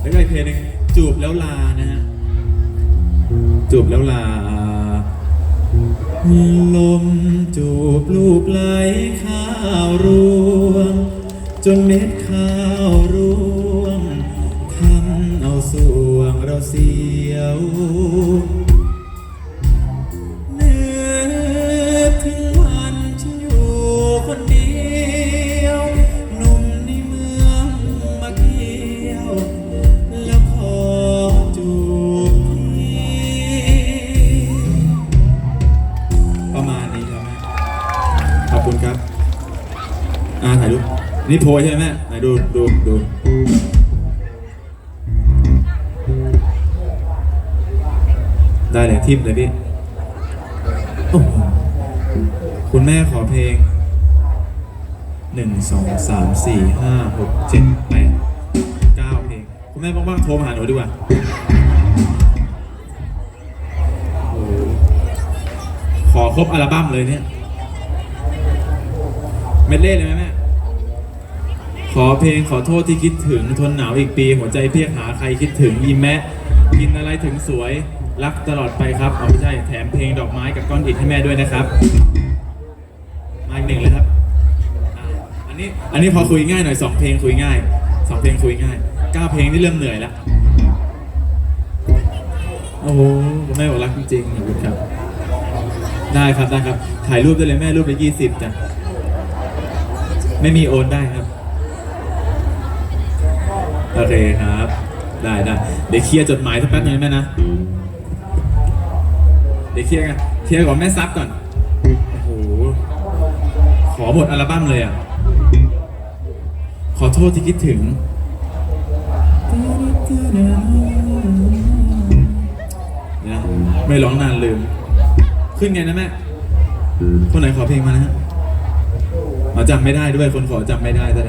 แล้วก็อีกเพลงหนึงจูบแล้วลานะฮะจูบแล้วลา ลมจูบลูกไหลข้าวรวง จนเม็ดข้าวร่วงทำเอาสวงเราเสียว คุณครับ อ่าถ่ายรูปนี่โพสใช่ไหมแม่ไหนดูดูดูได้เลยทิปเลยพี่โอ้คุณแม่ขอเพลงหนึ่งสองสามสี่ห้าหกเจ็ดแปดเก้าเพลง คุณแม่ว่างๆโทรมาหาหนูดีกว่าโอ้ขอครบอัลบั้มเลยเนี่ย เมดเล่เลยไหมแม่ ขอเพลงขอโทษที่คิดถึงทนหนาวอีกปี หัวใจเพียกหาใครคิดถึงอีแมะกินอะไรถึงสวย รักตลอดไปครับเอาไม่ใช่แถมเพลงดอกไม้กับก้อนอิฐให้แม่ด้วยนะครับ มาอีกหนึ่งเลยครับอ่าอันนี้อันนี้พอคุยง่ายหน่อยสองเพลงคุยง่ายสองเพลงคุยง่ายเก้าเพลงนี่เริ่มเหนื่อยแล้วโอ้โหคุณแม่บอกรักจริงๆขอบคุณครับ ได้ครับได้ครับ ถ่ายรูปได้เลยแม่รูปละยี่สิบจ้ะ ไม่มีโอนได้ครับ โอเคครับ ได้ได้เดี๋ยวเคลียร์จดหมายสักแป๊บนึงแม่นะ เดี๋ยวเคลียร์กันเคลียร์ก่อนแม่ซับก่อน โอ้โห ขอหมดอัลบั้มเลยอะ ขอโทษที่คิดถึง นะ ไม่ร้องนานลืม ขึ้นไงนะแม่ คนไหนขอเพลงมานะฮะ อ๋อจำไม่ได้ด้วยคนขอจำไม่ได้แต่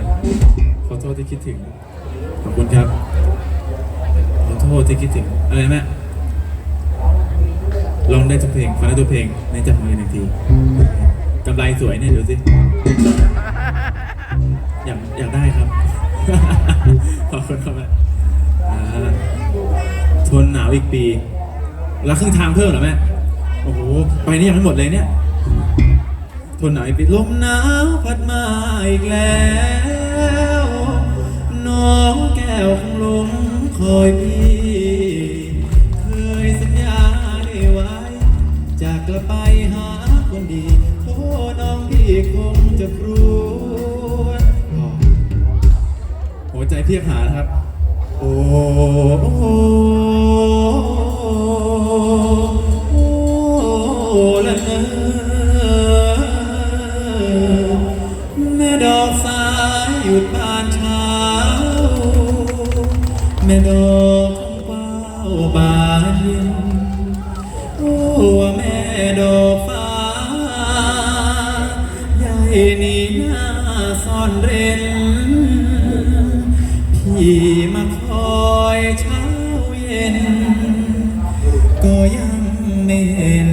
ขอโทษที่คิดถึง ขอบคุณครับ ขอโทษที่คิดถึง อะไรแม่ลองได้ทุกเพลงฟังได้ทุกเพลงในจับมือหนึ่งทีกำไรสวยเนี่ยดูสิอยากอยากได้ครับ ขอบคุณครับแม่ทนหนาวอีกปีแล้วครึ่งทางเพิ่มเหรอแม่โอ้โหไปนี่ยังไม่หมดเลยเนี่ย ทนไหนาวอีกปีลมหนาวพัดมาอีกแล้ว น้องแก้วคงหลงคอยพี่ เคยสัญญาได้ไว้ จากลับไปหาคนดีโอ้น้องพี่คงจะครวญหัวใจเพียบหาครับ โอ้ บานเย็นโอ้แม่ดอกฟ้าใหญ่นี่หน้าซ่อนเร้น พี่มาคอยเช้าเย็น ก็ยังไม่เห็น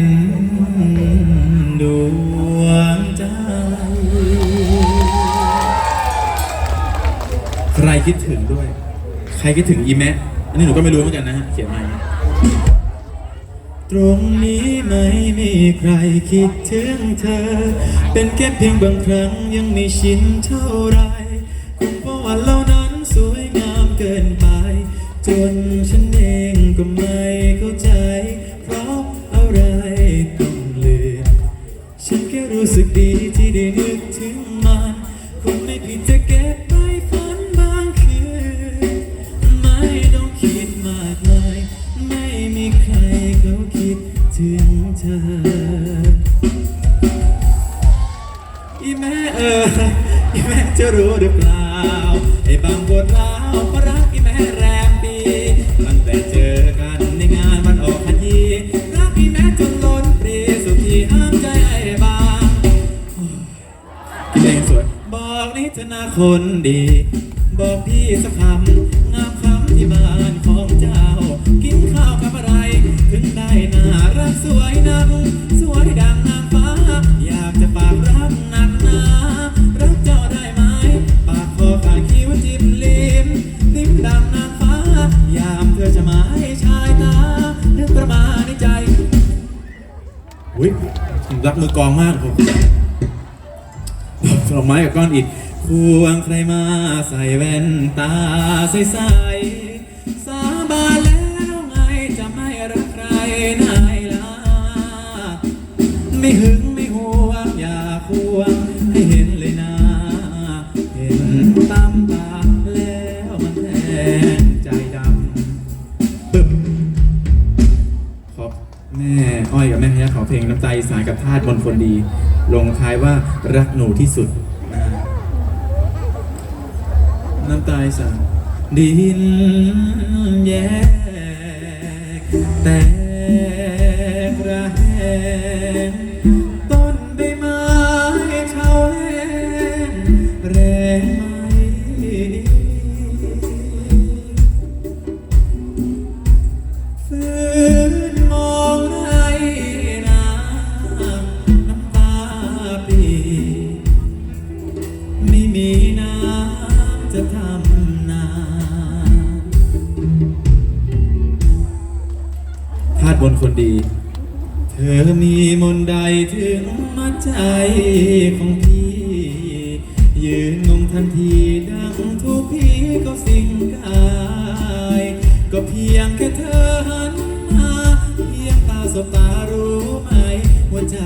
ดวงใจ ใครคิดถึงด้วย ใครคิดถึงอีแมะอั นนี้หนูก็ไม่รู้เหมือนกันนะฮะเขียนมาอย่างนี้ตรงนี้ไม่มีใครคิดถึงเธอ เป็นแค่เพียงบางครั้งยังไม่ชินเท่าไรคุณเพราะว่าเหล่านั้นสวยงามเกินไป จนฉันเองก็ไม่เข้าใจ เพราะอะไรต้องลืมฉันแค่รู้สึกดีที่ได้นึก แม่เอออีแม่จะรู้หรือเปล่าไอ้บางบทเราะรักอีแม่แรมปีตั้งแต่เจอกันในงานวันออกพยีรักอีแม่จนล้นปรีสุดที่ห้ามใจไอ้บางกินเองสวยบอกนิทนาคนดี บอกพี่สักคำงามคำที่บ้านของเจ้า กินข้าวกับอะไร ถึงได้น่ารักสวยนักสวยดังนาง รักมือกองมากผมดอกไม้กับก้อนอิฐควงใครมาใส่แว่นตาใสใสสาบานแล้วไงจะไม่รักใครนายลาไม่หึง เพลงน้ำใจสารกับทาสมนคนดี ลงท้ายว่ารักหนูที่สุดนะน้ำตาสารดินแยกแต่กระแหงต้นใบไม้เขาแห้งแรง ดี เธอมีมนใดถึงมัดใจของพี่ ยืนงงทันทีดังทุกพี่ก็สิ่งกาย ก็เพียงแค่เธอหันมาเพียงตาสบตารู้ไหม หัวใจ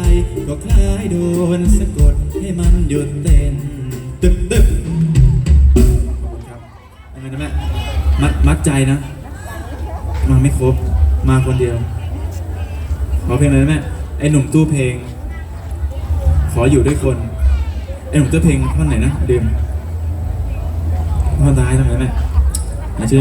ก็คล้ายโดนสะกดให้มันหยุดเต้นตึ๊บตึ๊บครับยังไงนะแม่มัดมัดใจนะ มาไม่ครบ มาคนเดียว อเพลงนั้นแม่ไอหนุ่มตู้เพลง ขออยู่ด้วยคนไอหนุ่มตู้เพลงท่อนไหนนะเดิมท่อนท้ายตรงไหนแม่ไหนชื่อ